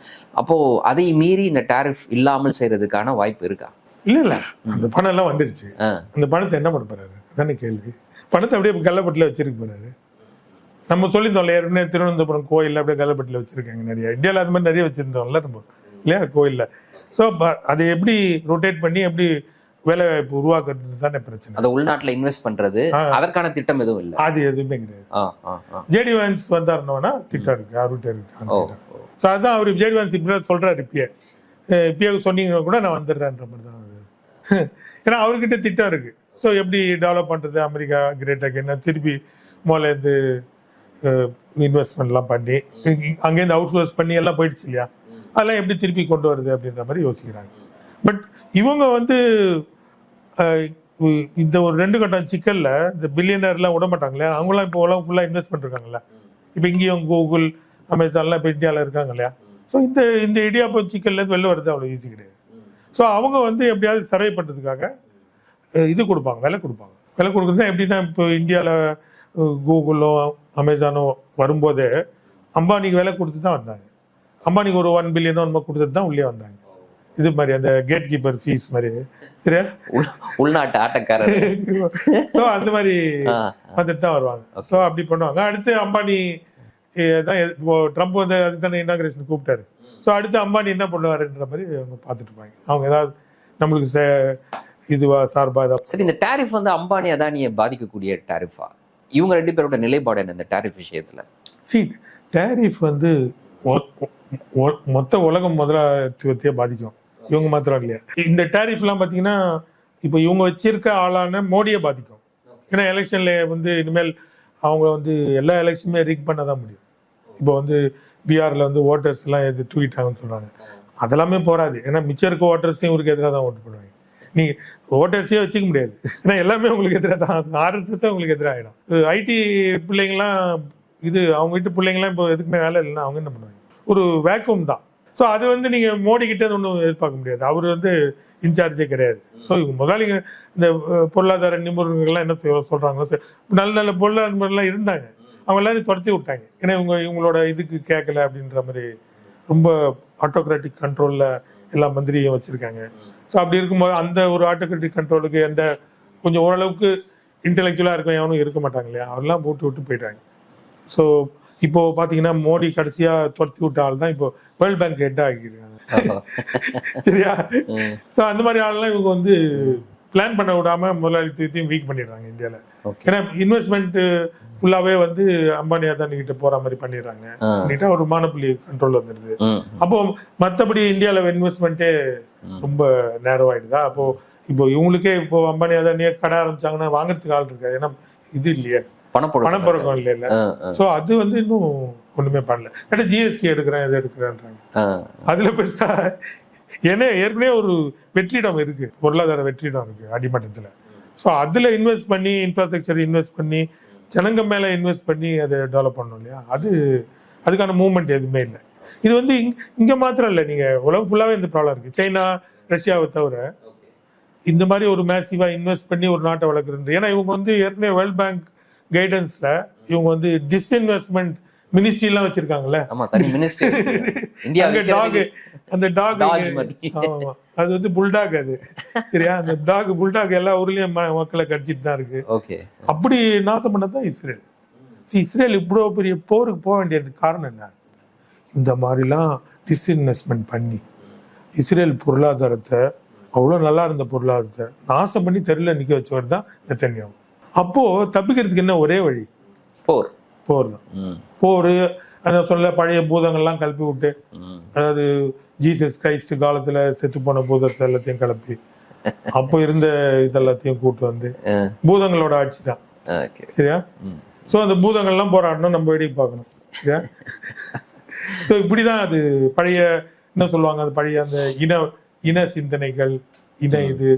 அப்போ அதை மீறி இந்த டாரிஃப் இல்லாமல் செய்யறதுக்கான வாய்ப்பு இருக்கா? இல்ல இல்ல. அந்த பணம் எல்லாம் வந்துடுச்சு. அந்த பணத்தை என்ன பண்ண போறாரு? அதானே கேள்வி. பணத்தை அப்படியே கல்லப்பட்டில வச்சிருக்க போறாரு. நம்ம சொல்லியிருந்தோம்ல ஏற்கனவே திருவனந்தபுரம் கோயில்ல அப்படியே கல்லப்பட்டில வச்சிருக்காங்க நிறைய. இந்தியாவில் அது மாதிரி நிறைய வச்சிருந்தோம்ல நம்ம இல்லையா? கோயில்ல. ஸோ அதை எப்படி ரொட்டேட் பண்ணி எப்படி வேலை வாய்ப்பு உருவாக்குறது தானே பிரச்சனை. அதை உள்நாட்டுல இன்வெஸ்ட் பண்றது ஆ. அதற்கான திட்டம் எதுவும் இல்லை. அது எதுவுமே கிடையாது. ஜேடி வான்ஸ் வந்தாருன்னா திட்டம் இருக்கு அவர்கிட்ட இருக்கு ஸோ அதான் அவர் ஜேடி வான்ஸ் இப்படி சொல்றாரு இப்பயே. இப்பயே சொன்னீங்கன்னா கூட நான் வந்துடுறேன்ற மாதிரி தான் ஏன்னா அவர்கிட்ட திட்டம் இருக்கு. ஸோ எப்படி டெவலப் பண்றது அமெரிக்கா கிரேட் அகேன் திருப்பி முதல்ல இருந்து இன்வெஸ்ட்மெண்ட்லாம் பண்ணி அங்கேருந்து அவுட் சோர்ஸ் பண்ணி எல்லாம் போயிடுச்சு இல்லையா? அதெல்லாம் எப்படி திருப்பி கொண்டு வருது அப்படின்ற மாதிரி யோசிக்கிறாங்க. பட் இவங்க வந்து இந்த ஒரு ரெண்டு கட்டம் சிக்கல்ல இந்த பில்லியனர்லாம் விட மாட்டாங்களே அவங்களாம் இப்போ உலகம் ஃபுல்லாக இன்வெஸ்ட் பண்ணிருக்காங்கல்ல இப்போ இங்கேயும் கூகுள் அமேசான்லாம் இப்போ இந்தியாவில் இருக்காங்க இல்லையா? ஸோ இந்த இந்த இடியாப்போ சிக்கல்ல இருந்து வெளில வருது அவ்வளோ ஈஸி கிடையாது. ஸோ அவங்க வந்து எப்படியாவது சர்வை பண்ணுறதுக்காக இது கொடுப்பாங்க விலை கொடுப்பாங்க. விலை கொடுக்குறது எப்படின்னா இப்போ இந்தியாவில் கூகுளும் அமேசானோ வரும்போதே அம்பானிக்கு விலை கொடுத்து தான் வந்தாங்க. அம்பானிக்கு ஒரு ஒன் பில்லியனோ நம்ம கொடுத்துட்டு தான் உள்ளே வந்தாங்க. இது மாதிரி அந்த கேட் கீப்பர் ஃபீஸ் மாதிரி உள்நாட்டு ஆட்டக்காரர். ஸோ அந்த மாதிரி வந்துட்டு தான் வருவாங்க. ஸோ அப்படி பண்ணுவாங்க. அடுத்து அம்பானி தான் ட்ரம்ப் வந்து அதுக்கு தானே இனாகிரேஷன் கூப்பிட்டாரு. ஸோ அடுத்து அம்பானி என்ன பண்ணுவாருன்ற மாதிரி அவங்க பார்த்துட்டு இருப்பாங்க. அவங்க ஏதாவது நம்மளுக்கு இதுவா சார்பா சரி இந்த டாரிஃப் வந்து அம்பானி அதானியை பாதிக்கக்கூடிய டாரிஃபா இவங்க ரெண்டு பேரோட நிலைப்பாடு என்ன இந்த டாரிஃப் விஷயத்துல? சி டேரிஃப் வந்து மொத்த உலகம் முதலாளித்துவத்தையே பாதிக்கும். இவங்க மாத்திரம் இல்லையா? இந்த டேரிஃப்லாம் பார்த்தீங்கன்னா இப்போ இவங்க வச்சிருக்க ஆளான மோடியை பாதிக்கும். ஏன்னா எலெக்ஷன்ல வந்து இனிமேல் அவங்க வந்து எல்லா எலெக்ஷனுமே ரிக் பண்ண தான் முடியும். இப்போ வந்து பீகார்ல வந்து ஓட்டர்ஸ் எல்லாம் எது தூக்கிட்டாங்கன்னு சொல்றாங்க. அதெல்லாமே போராது ஏன்னா மிச்சம் இருக்க ஓட்டர்ஸையும் இவருக்கு எதிராக தான் ஓட்டு பண்ணுவாங்க நீங்கள் ஓட்டர்ஸே வச்சுக்க முடியாது. ஏன்னா எல்லாமே உங்களுக்கு எதிராக தான். ஆர்எஸ்எஸ் உங்களுக்கு எதிராக ஆகிடும் ஐடி பிள்ளைங்களாம் இது அவங்க வீட்டு பிள்ளைங்களாம் இப்போ எதுக்குமே வேலை இல்லைன்னா அவங்க என்ன பண்ணுவாங்க? ஒரு வேக்கூம் தான். ஸோ அது வந்து நீங்கள் மோடி கிட்டே ஒன்றும் எதிர்பார்க்க முடியாது. அவர் வந்து இன்சார்ஜே கிடையாது. ஸோ இவங்க முதலாளிங்க இந்த பொருளாதார நிபுணர்கள்லாம் என்ன செய்ய சொல்கிறாங்களோ நல்ல நல்ல பொருளாதார நிபுணர்லாம் இருந்தாங்க. அவங்க எல்லாரும் துரத்தி விட்டாங்க. ஏன்னா இவங்க இவங்களோட இதுக்கு கேட்கல அப்படின்ற மாதிரி ரொம்ப ஆட்டோக்ராட்டிக் கண்ட்ரோலில் எல்லா மந்திரியும் வச்சுருக்காங்க. ஸோ அப்படி இருக்கும்போது அந்த ஒரு ஆட்டோகிராட்டிக் கண்ட்ரோலுக்கு எந்த கொஞ்சம் ஓரளவுக்கு இன்டெலெக்சுவலாக இருக்கும் எவனும் இருக்க மாட்டாங்க இல்லையா? அவரெல்லாம் போட்டு விட்டு போயிட்டாங்க. ஸோ இப்போ பார்த்தீங்கன்னா மோடி கடைசியா துரத்தி விட்ட ஆள் தான் இப்போ வேர்ல்ட் பேங்க் ஹெட் ஆகியிருக்காங்க சரியா? ஸோ அந்த மாதிரி ஆள்லாம் இவங்க வந்து பிளான் பண்ண விடாம முதலாளித்துவத்தையும் வீக் பண்ணிடுறாங்க இந்தியாவில் ஏன்னா இன்வெஸ்ட்மெண்ட் ஃபுல்லாவே வந்து அம்பானி அதானி கிட்ட போற மாதிரி பண்ணிடுறாங்க. பண்ணிட்டா ஒரு மானப்புலி கண்ட்ரோல் வந்துடுது. அப்போ மத்தபடி இந்தியாவில் இன்வெஸ்ட்மெண்ட்டே ரொம்ப நேரம் ஆயிடுதா? அப்போ இப்போ இவங்களுக்கே இப்போ அம்பானி அதானியே கடை ஆரம்பிச்சாங்கன்னா வாங்குறதுக்கு ஆள் இருக்காது ஏன்னா இது இல்லையே. பணப்புழக்கம் இல்லைல்ல. ஸோ அது வந்து இன்னும் ஒண்ணுமே பண்ணல. ஏன்னா ஜிஎஸ்டி எடுக்கிறேன் இது எடுக்கிறேன்றாங்க. அதுல பெருசா ஏன்னா ஏற்கனவே ஒரு வெற்றிடம் இருக்கு. பொருளாதார வெற்றிடம் இருக்கு அடிமட்டத்துல. ஸோ அதுல இன்வெஸ்ட் பண்ணி இன்ஃப்ராஸ்ட்ரக்சர் இன்வெஸ்ட் பண்ணி ஜனங்க மேல இன்வெஸ்ட் பண்ணி அதை டெவலப் பண்ணணும் இல்லையா? அது அதுக்கான மூவ்மெண்ட் எதுவுமே இல்லை. இது வந்து இங்க இங்க மாத்திரம் இல்லை. நீங்க உலகம் ஃபுல்லாவே இந்த ப்ராப்ளம் இருக்கு. சைனா ரஷ்யாவை தவிர இந்த மாதிரி ஒரு மேசிவா இன்வெஸ்ட் பண்ணி ஒரு நாட்டை வளர்க்குறது ஏன்னா இவங்க வந்து ஏற்கனவே வேர்ல்ட் பேங்க் கைடன்ஸ்ல இவங்க வந்து டிஸ்இன்வெஸ்ட்மெண்ட் மினிஸ்ட்ரி எல்லாம் வச்சிருக்காங்கல்ல? ஆமா தனி மினிஸ்ட்ரி இந்தியா டாக் அந்த டாக் மாதிரி. அது வந்து புல்டாக் அது. சரியா? அந்த டாக் புல்டாக் எல்லா ஊர்லயும் மக்களை கடிச்சிட்டு தான் இருக்கு. ஓகே அப்படி நாசம் பண்ணது தான் இஸ்ரேல். See, இஸ்ரேல் இவ்வளோ பெரிய போருக்கு போக வேண்டியது காரணம் என்ன? இந்த மாதிரிலாம் டிஸ்இன்வெஸ்ட்மெண்ட் பண்ணி இஸ்ரேல் பொருளாதாரத்தை அவ்வளோ நல்லா இருந்த பொருளாதாரத்தை நாசம் பண்ணி தெருல நிக்க வச்சவர் தான் நெத்தன்யாகு அப்போ தப்பிக்கிறதுக்கு என்ன ஒரே வழி? போர். போர் தான். போர் அந்த சொல்ல பழைய பூதங்கள்லாம் கலப்பி விட்டு அதாவது ஜீசஸ் கிரைஸ்ட் காலத்துல செத்து போன பூதத்தை எல்லாத்தையும் கிளப்பி அப்போ இருந்த இதெல்லாத்தையும் கூட்டு வந்து பூதங்களோட ஆட்சி தான். ஓகே. சரியா? ஸோ அந்த பூதங்கள்லாம் போராடணும் நம்ம வேடிக்கை பார்க்கணும். சரியா? ஸோ இப்படிதான் அது பழைய என்ன சொல்லுவாங்க அது பழைய அந்த இன இன சிந்தனைகள் இன இது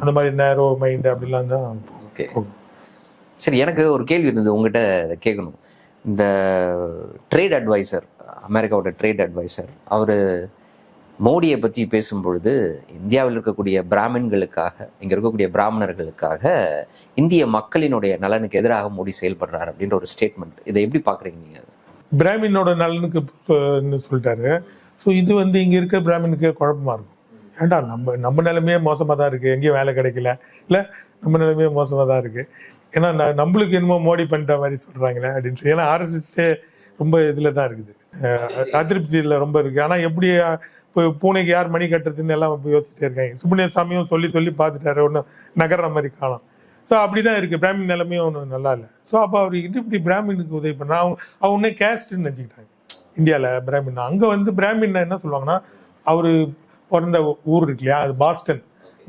அந்த மாதிரி நேரோ மைண்ட் அப்படிலாம் தான். சரி எனக்கு ஒரு கேள்வி இருந்தது உங்ககிட்ட கேட்கணும். இந்த ட்ரேட் அட்வைசர் அமெரிக்காவோட ட்ரேட் அட்வைசர். அவர் மோடியை பற்றி பேசும்பொழுது இந்தியாவில் இருக்கக்கூடிய பிராமின்களுக்காக இங்கே இருக்கக்கூடிய பிராமணர்களுக்காக இந்திய மக்களினுடைய நலனுக்கு எதிராக மோடி செயல்படுறார் அப்படின்ற ஒரு ஸ்டேட்மெண்ட் இதை எப்படி பார்க்குறீங்க நீங்கள் பிராமினோட நலனுக்கு சொல்லிட்டாரு? ஸோ இது வந்து இங்கே இருக்க பிராமினுக்கு குழப்பமா இருக்கும். ஏண்டா நம்ம நம்ம நிலைமையே மோசமாக தான் இருக்குது எங்கேயும் வேலை கிடைக்கல. இல்லை நம்ம நிலைமையே மோசமாக தான் இருக்குது ஏன்னா ந- நம்மளுக்கு என்னமோ மோடி பண்ணிட்ட மாதிரி சொல்கிறாங்களே அப்படின்னு சொல்லி. ஏன்னா ஆர்எஸ்எஸ்ஸே ரொம்ப இதுல தான் இருக்குது. அதிருப்தியில ரொம்ப இருக்கு. ஆனா எப்படி இப்போ பூனைக்கு யார் மணி கட்டுறதுன்னு எல்லாம் இப்போ யோசிச்சுட்டே இருக்காங்க. சுப்பிரமணிய சாமியும் சொல்லி சொல்லி பார்த்துட்டாரு. ஒன்றும் நகர்ற மாதிரி காணும் ஸோ அப்படிதான் இருக்கு. பிராமின் நிலைமையும் ஒன்றும் நல்லா இல்லை. ஸோ அப்போ அவர் இது இப்படி பிராமினுக்கு உதவி பண்ணா அவங்க அவங்க உடனே கேஸ்ட்னு நினச்சிக்கிட்டாங்க. இந்தியாவில் பிராமின். அங்கே வந்து பிராமின் என்ன சொல்லுவாங்கன்னா அவர் பிறந்த ஊர் இருக்கு இல்லையா? அது பாஸ்டன்.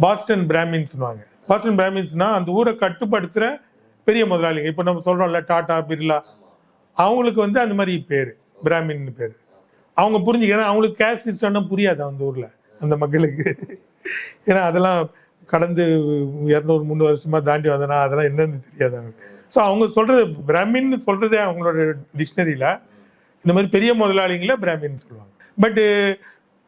பாஸ்டன் பிராமின்ஸ்னுவாங்க பாஸ்டன் பிராமின்ஸ்னா அந்த ஊரை கட்டுப்படுத்துகிற பெரிய முதலாளிங்க. இப்போ நம்ம சொல்றோம்ல டாடா பிர்லா அவங்களுக்கு வந்து அந்த மாதிரி பேர் பிராமின் பேர். அவங்க புரிஞ்சுக்கிறேன் அவங்களுக்கு கேஸ்ட் சிஸ்டம்னா புரியாது அந்த ஊரில் அந்த மக்களுக்கு. ஏன்னா அதெல்லாம் கடந்து இரநூறு முந்நூறு வருஷமா தாண்டி வந்தனா அதெல்லாம் என்னன்னு தெரியாது அவங்களுக்கு. ஸோ அவங்க சொல்றது பிராமின்னு சொல்றதே அவங்களோட டிக்ஷனரியில இந்த மாதிரி பெரிய முதலாளிங்களை பிராமின்னு சொல்லுவாங்க. பட்டு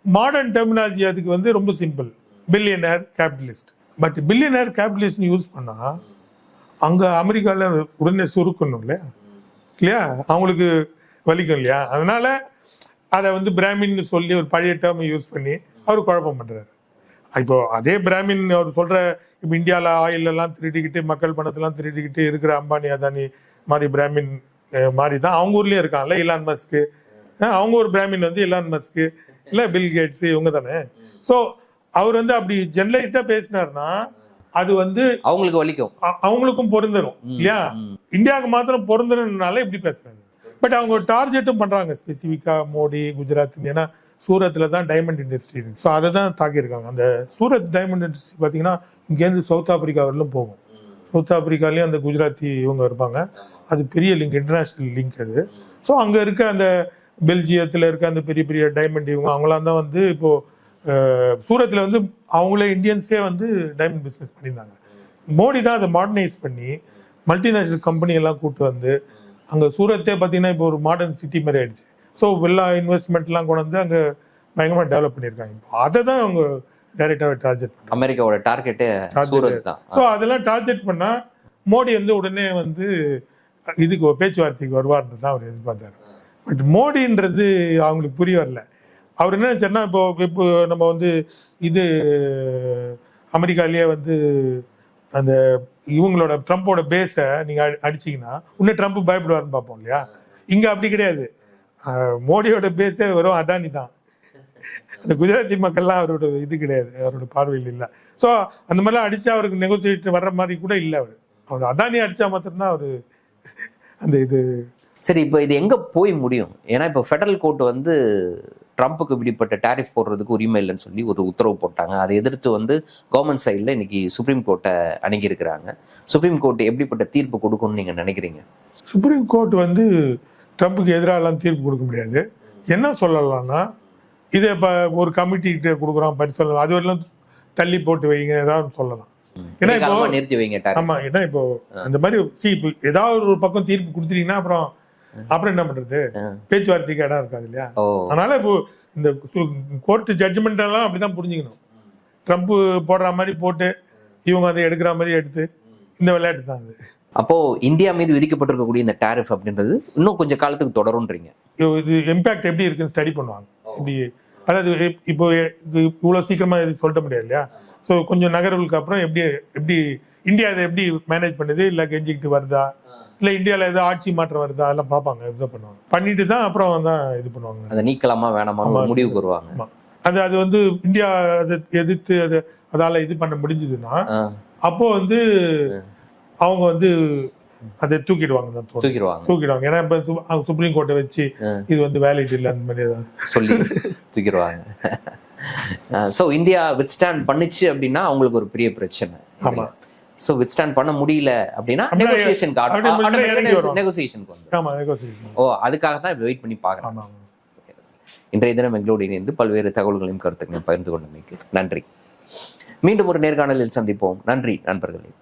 மாடர்ன் டெர்மினாலஜி அதுக்கு வந்து ரொம்ப simple billionaire capitalist but billionaire capitalist use பண்ணா அங்க அமெரிக்காவில் உடனே சுருக்கணும் இல்லையா? இல்லையா? அவங்களுக்கு வலிக்கும் இல்லையா? அதனால அதை வந்து பிராமின்னு சொல்லி ஒரு பழைய டேர்ம் யூஸ் பண்ணி அவர் குழப்பம் பண்றாரு. இப்போ அதே பிராமின் அவர் சொல்ற இப்போ இந்தியாவில் ஆயில் எல்லாம் திருடிக்கிட்டு மக்கள் பணத்தெல்லாம் திருடிக்கிட்டு இருக்கிற அம்பானி அதானி மாதிரி பிராமின் மாதிரி தான் அவங்க ஊர்லயே இருக்காங்கல்ல இலான் மஸ்க்கு அவங்க ஒரு பிராமின் வந்து இலான் மஸ்க்கு இல்ல பில் கேட்ஸ் இவங்க தானே ஸோ அவர் வந்து அப்படி ஜெனரலைஸ்டா பேசினார்னா அது வந்து அவங்களுக்கு வலிக்கும். அவங்களுக்கும் பொருந்தரும் ம், இல்லையா. இந்தியாவுக்கு மாத்திரம் பொருந்தணும்னால இப்படி பேசுறாங்க. பட் அவங்க டார்கெட்டும் பண்றாங்க ஸ்பெசிஃபிக்கா மோடி குஜராத் ஏன்னா சூரத்ல தான் டைமண்ட் இண்டஸ்ட்ரி இருக்கு. ஸோ அதை தான் தாக்கியிருக்காங்க. அந்த சூரத் டைமண்ட் இண்டஸ்ட்ரி பார்த்தீங்கன்னா இங்கேருந்து சவுத் ஆப்பிரிக்கா வரலும் போகும். சவுத் ஆப்பிரிக்காலேயும் அந்த குஜராத்தி இவங்க இருப்பாங்க. அது பெரிய லிங்க் இன்டர்நேஷனல் லிங்க் அது. ஸோ அங்கே இருக்க அந்த பெல்ஜியத்தில் இருக்க அந்த பெரிய பெரிய டைமண்ட் இவங்க அவங்களாம் தான் வந்து இப்போ அஹ், சூரத்தில் வந்து அவங்களே இந்தியன்ஸே வந்து டைமண்ட் பிஸ்னஸ் பண்ணியிருந்தாங்க. மோடி தான் அதை மாடர்னைஸ் பண்ணி மல்டிநேஷனல் கம்பெனி எல்லாம் கூட்டு வந்து அங்கே சூரத்தே பார்த்தீங்கன்னா இப்போ ஒரு மாடர்ன் சிட்டி மாதிரி ஆயிடுச்சு. ஸோ எல்லா இன்வெஸ்ட்மெண்ட்லாம் கொண்டு வந்து அங்கே பயங்கரமாக டெவலப் பண்ணியிருக்காங்க. இப்போ அதை தான் அவங்க டைரெக்டாகவே டார்கெட் அமெரிக்காவோட டார்கெட்டே சூரத் தான். ஸோ அதெல்லாம் டார்கெட் பண்ணா மோடி வந்து உடனே வந்து இதுக்கு பேச்சுவார்த்தைக்கு வருவார்னு தான் அவர் எதிர்பார்த்தாரு. பட் மோடின்றது அவங்களுக்கு புரிய வரல. அவர் என்ன நினைச்சாருன்னா இப்போ இப்போ நம்ம வந்து இது அமெரிக்காலேயே வந்து அந்த இவங்களோட ட்ரம்ப்போட பேஸை நீங்கள் அடி- இன்னும் ட்ரம்ப் பயப்படுவார்னு பார்ப்போம் இல்லையா? இங்கே அப்படி கிடையாது. மோடியோட பேஸே வெறும் அதானி தான். அந்த குஜராத்தி மக்கள்லாம் அவரோட இது கிடையாது அவரோட பார்வையில் இல்லை. ஸோ அந்த மாதிரிலாம் அடித்தா அவருக்கு நெகோசியேட் வர்ற மாதிரி கூட இல்லை அவர். அவர் அதானி அடித்தா மாத்திரம்தான் அவர் அந்த இது சரி இப்போ இது எங்கே போய் முடியும்? ஏன்னா இப்போ ஃபெடரல் கோர்ட் வந்து ட்ரம்ப்புக்கு இப்படிப்பட்ட டாரிஃப் போடுறதுக்கு உரிமை இல்லைன்னு சொல்லி ஒரு உத்தரவு போட்டாங்க. அதை எதிர்த்து வந்து கவர்மெண்ட் சைடில் இன்னைக்கு சுப்ரீம் கோர்ட்டை அணுகியிருக்கிறாங்க. சுப்ரீம் கோர்ட் எப்படிப்பட்ட தீர்ப்பு கொடுக்கும்னு நீங்க நினைக்கிறீங்க? சுப்ரீம் கோர்ட் வந்து ட்ரம்ப்புக்கு எதிராலாம் தீர்ப்பு கொடுக்க முடியாது. என்ன சொல்லலாம்னா இதை இப்போ ஒரு கமிட்டி கிட்ட கொடுக்குறோம் பரிசோதனை அது வரலாம் தள்ளி போட்டு வைங்க ஏதாவது சொல்லலாம். ஏன்னா இப்போ நிறுத்தி வைங்க tariff. ஆமா ஏன்னா இப்போ அந்த மாதிரி see இப்போ ஏதாவது ஒரு பக்கம் தீர்ப்பு கொடுத்துட்டீங்கன்னா அப்புறம் அப்புறம் என்ன பண்றது. பேச்சுவார்த்தைக்கு இடம் இருக்காது இல்லையா? அதனால இப்போ இந்த கோர்ட் ஜட்ஜ்மெண்ட் எல்லாம் அப்படிதான் புரிஞ்சுக்கணும். ட்ரம்ப் போடுற மாதிரி போட்டு இவங்க அதை எடுக்கிற மாதிரி எடுத்து இந்த விளையாட்டு தான் அது. அப்போ இந்தியா மீது விதிக்கப்பட்டிருக்கக்கூடிய இந்த டாரிஃப் அப்படின்றது இன்னும் கொஞ்சம் காலத்துக்கு தொடரும்ன்றீங்க. இது- இம்பாக்ட் எப்படி இருக்குன்னு ஸ்டடி பண்ணுவாங்க. இப்படி அதாவது இப்- இப்போ இது இவ்வளவு சீக்கிரமா இது சொல்ல முடியாது இல்லையா? ஸோ கொஞ்சம் நகர்வுகளுக்கு அப்புறம் எப்படி எப்படி இந்தியா இதை எப்படி மேனேஜ் பண்ணுது? இல்ல கெஞ்சிக்கிட்டு வருதா? இல்ல இந்தியால ஏதோ ஆட்சி மாற்றம் வருதா? அதெல்லாம் பார்ப்பாங்க அப்சர்வ் பண்ணுவாங்க. பண்ணிட்டு தான் அப்புறம் தான் இது பண்ணுவாங்க. அதை நீக்கலாமா ஆமா. முடிவுக்கு வருவாங்க. அது அது வந்து இந்தியா அதை எதிர்த்து அது அதால இது பண்ண முடிஞ்சதுன்னா அப்போ வந்து அவங்க வந்து அதை தூக்கிடுவாங்க தான். தூக்கிடுவாங்க. தூக்கிடுவாங்க. ஏன்னா இப்ப சுப்ரீம் கோர்ட்டை வச்சு. இது வந்து வேலிட் இல்லை அந்த மாதிரி ஏதாவது. சொல்லி தூக்கிடுவாங்க. ஸோ இந்தியா வித்ஸ்டாண்ட் பண்ணுச்சு அப்படின்னா அவங்களுக்கு ஒரு பெரிய பிரச்சனை. ஆமா. ஸோ வித்ஸ்டாண்ட் பண்ண முடியல அப்படின்னா நெகோசியேஷனுக்கு இறங்கி வருவாங்க. நெகோசியேஷனுக்கு வந்து. ஓ அதுக்காக தான் வெயிட் பண்ணி ஆமா இன்றைய தினம் எங்களோடு இணைந்து பல்வேறு தகவல்களையும் கருத்துக்களையும் பகிர்ந்து கொண்டமைக்கு நன்றி. மீண்டும் ஒரு நேர்காணலில் சந்திப்போம். நன்றி நண்பர்களே.